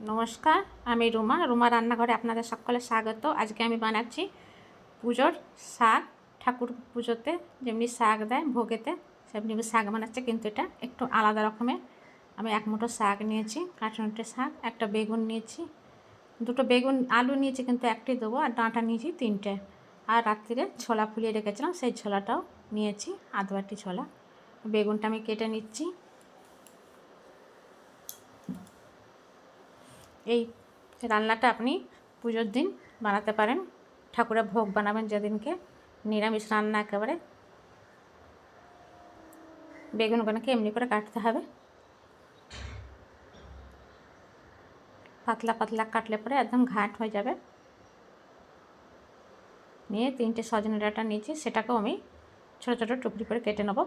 নমস্কার, আমি রুমা। রুমা রান্নাঘরে আপনাদের সকলে স্বাগত। আজকে আমি বানাচ্ছি পুজোর শাক। ঠাকুর পুজোতে যেমনি শাক দেয় ভোগেতে, সেমনি শাক বানাচ্ছে, কিন্তু এটা একটু আলাদা রকমের। আমি এক মুঠো শাক নিয়েছি কাঁচনটে শাক, একটা বেগুন নিয়েছি, দুটো বেগুন, আলু নিয়েছি, কিন্তু একটি দেবো, আর ডাঁটা নিয়েছি তিনটে। আর রাত্রিরে ছোলা ফুলিয়ে রেখেছিলাম, সেই ছোলাটাও নিয়েছি আধ বাটি ছোলা। বেগুনটা আমি কেটে নিচ্ছি রান্নাটা আপনি পুজোর দিন বানাতে পারেন। ঠাকুরের ভোগ বানাবেন যেদিনকে। নিরামিষ রান্না একেবারে। বেগুনগুলোকে এমনি করে কাটতে হবে। পাতলা পাতলা কাটলে পরে একদম ঘাট হয়ে যাবে। নিয়ে তিনটে সজনে ডাঁটা নিয়েছি, সেটাকেও আমি ছোটো ছোটো টুকরি করে কেটে নেব।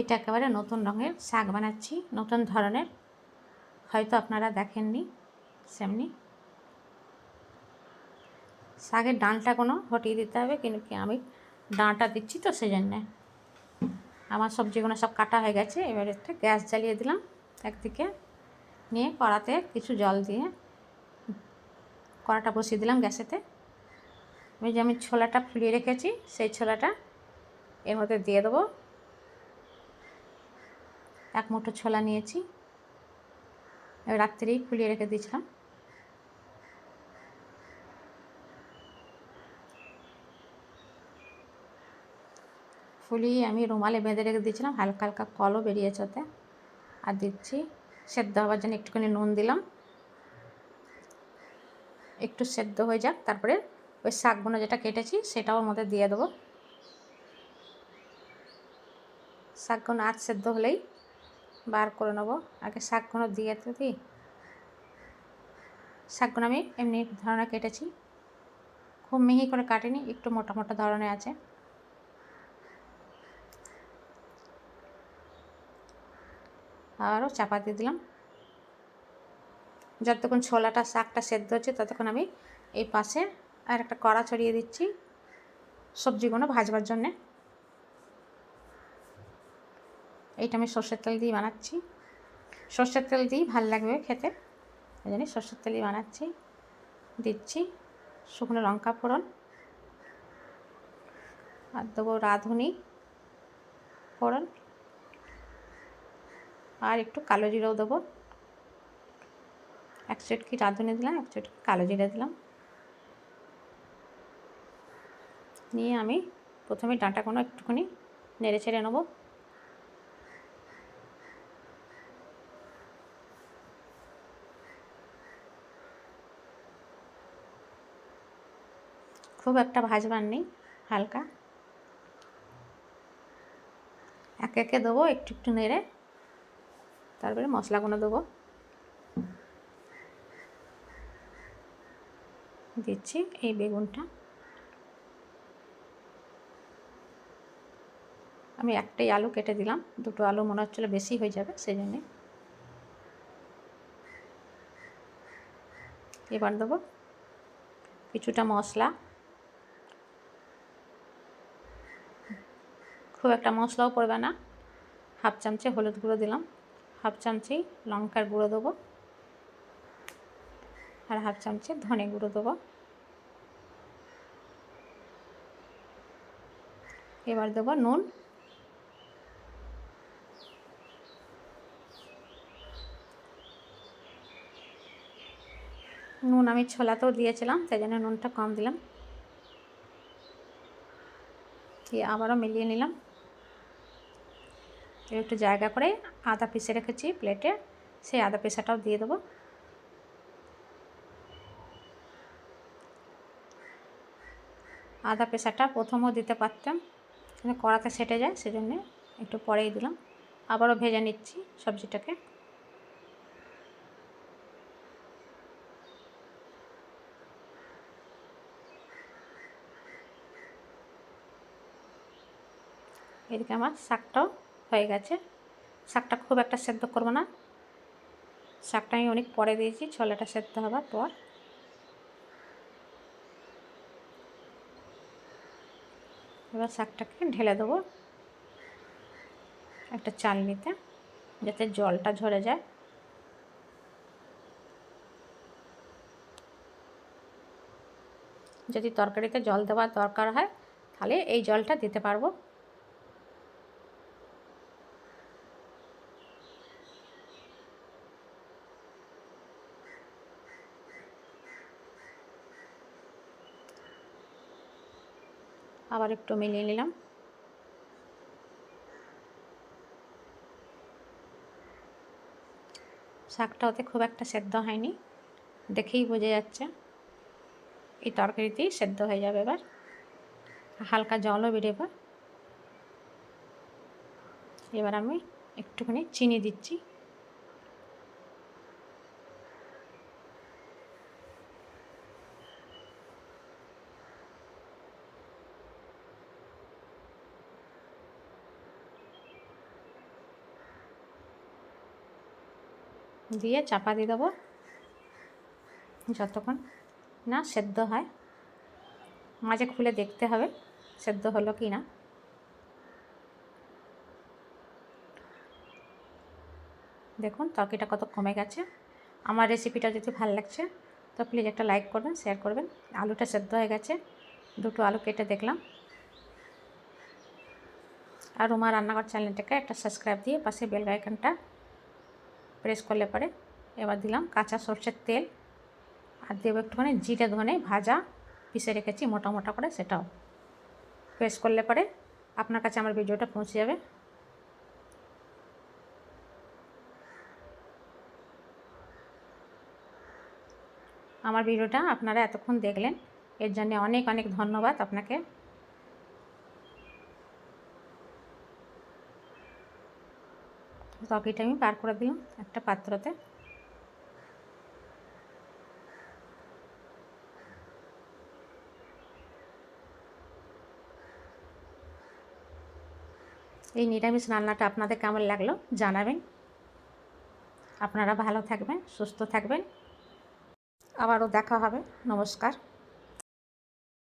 এটা একেবারে নতুন রঙের শাক বানাচ্ছি, নতুন ধরনের। হয়তো আপনারা দেখেননি, সেমনি। শাকের ডালটা কোনো হটিয়ে দিতে হবে, কিন্তু কি আমি ডাঁটা দিচ্ছি তো সেই জন্যে আমার সবজিগুলো সব কাটা হয়ে গেছে, এবার একটা গ্যাস জ্বালিয়ে দিলাম একদিকে, নিয়ে কড়াতে কিছু জল দিয়ে কড়াটা বসিয়ে দিলাম গ্যাসেতে। ওই যে আমি ছোলাটা ফুলিয়ে রেখেছি, সেই ছোলাটা এর মধ্যে দিয়ে দেবো। এক মুঠো ছোলা নিয়েছি। রাত্রেই ফুলিয়ে রেখে দিয়েছিলাম। ফুলিয়ে আমি রুমালে বেঁধে রেখে দিয়েছিলাম। হালকা হালকা কলও বেরিয়েছে ওতে। আর দিচ্ছি সেদ্ধ হওয়ার জন্য একটুখানি নুন দিলাম। একটু সেদ্ধ হয়ে যাক, তারপরে ওই শাকগুলো যেটা কেটেছি সেটাও ওর মধ্যে দিয়ে দেবো। শাকগুলো আজ সেদ্ধ হলেই বার করে নেব। আগে শাকগুলো দিয়ে দিই শাকগুলো আমি এমনি ধরনের কেটেছি। খুব মিহি করে কাটিনি, একটু মোটা মোটা ধরনের আছে। আবারও চাপা দিয়ে দিলাম। যতক্ষণ ছোলাটা, শাকটা সেদ্ধ হচ্ছে, ততক্ষণ আমি এই পাশে আর একটা কড়া ছড়িয়ে দিচ্ছি সবজিগুলো ভাজবার জন্যে। এইটা আমি সর্ষের তেল দিয়ে বানাচ্ছি। সর্ষের তেল দিয়েই ভালো লাগবে খেতে। এই জন্য সর্ষের তেলই বানাচ্ছি। দিচ্ছি শুকনো লঙ্কা ফোড়ন। আর দেবো রাঁধুনি ফোড়ন। আর একটু কালো জিরেও দেবো। এক চটকি রাঁধুনি দিলাম, এক চটকি কালো জিরে দিলাম। নিয়ে আমি প্রথমে ডাঁটাগুলো একটুখানি নেড়ে ছেড়ে নেব। খুব একটা ভাজবার নেই, হালকা। একে একে দেবো, একটু একটু নেড়ে, তারপরে মশলাগুলো দেবো। দিচ্ছি এই বেগুনটা। আমি একটাই আলু কেটে দিলাম, দুটো আলু মনে হচ্ছিল বেশি হয়ে যাবে সেই জন্যে। এবার দেবো কিছুটা মশলা। খুব একটা মশলাও পড়বে না। হাফ চামচে হলুদ গুঁড়ো দিলাম। হাফ চামচে লঙ্কার গুঁড়ো দেবো। আর হাফ চামচে ধনে গুঁড়ো দেবো। এবার দেবো নুন। নুন আমি ছোলাতেও দিয়েছিলাম, তাই জন্য নুনটা কম দিলাম। দিয়ে আবারও মিলিয়ে নিলাম। একটু জায়গা করে আদা পিসে রেখেছি প্লেটে। সেই আদা পিসাটাও দিয়ে দেবো। আদা পেশাটা প্রথমও দিতে পারতাম, কিন্তু কড়াতে সেটে যায়, সেজন্যে একটু পরেই দিলাম। আবারও ভেজে নিচ্ছি সবজিটাকে। এদিকে আমার শাকটাও হয়ে গেছে। শাকটা খুব একটা সেদ্ধ করব না। শাকটা আমি অনেক পরে দিয়েছি, ছোলাটা সেদ্ধ হবার পর। এবার শাকটাকে ঢেলে দেবো একটা চালনিতে, যাতে জলটা ঝরে যায়। যদি তরকারিতে জল দেওয়ার দরকার হয়, তাহলে এই জলটা দিতে পারব। আবার একটু মিলিয়ে নিলাম। শাকটা ওতে খুব একটা সেদ্ধ হয়নি, দেখেই বোঝা যাচ্ছে। এই তরকারিতেই সেদ্ধ হয়ে যাবে এবার। হালকা জলও বেরোবে। এবার আমি একটুখানি চিনি দিচ্ছি। দিয়ে চাপা দিয়ে দেবো। যতক্ষণ না সেদ্ধ হয়। মাঝে খুলে দেখতে হবে সেদ্ধ হলো কি না। দেখুন তরকারিটা কত কমে গেছে। আমার রেসিপিটা যদি ভালো লাগছে তো প্লিজ একটা লাইক করবেন শেয়ার করবেন। আলুটা সেদ্ধ হয়ে গেছে। দুটো আলু কেটে দেখলাম। আর রুমা রান্নাঘর চ্যানেলটাকে একটা সাবস্ক্রাইব দিয়ে পাশে বেল আইকনটা প্রেস করলে পরে এবার দিলাম কাঁচা সর্ষের তেল। আর দেবো একটুখানি জিরে ধনে ভাজা, পিষে রেখেছি মোটা মোটা করে, সেটাও। প্রেস করলে পরে আপনার কাছে আমার ভিডিওটা পৌঁছে যাবে। আমার ভিডিওটা আপনারা এতক্ষণ দেখলেন। এর জন্য অনেক অনেক ধন্যবাদ আপনাকে। তরকারিটা আমি পার করে দিলাম একটা পাত্রতে। এই নিরামিষ রান্নাটা আপনাদের কেমন লাগল জানাবেন। আপনারা ভালো থাকবেন, সুস্থ থাকবেন। আবারও দেখা হবে। নমস্কার।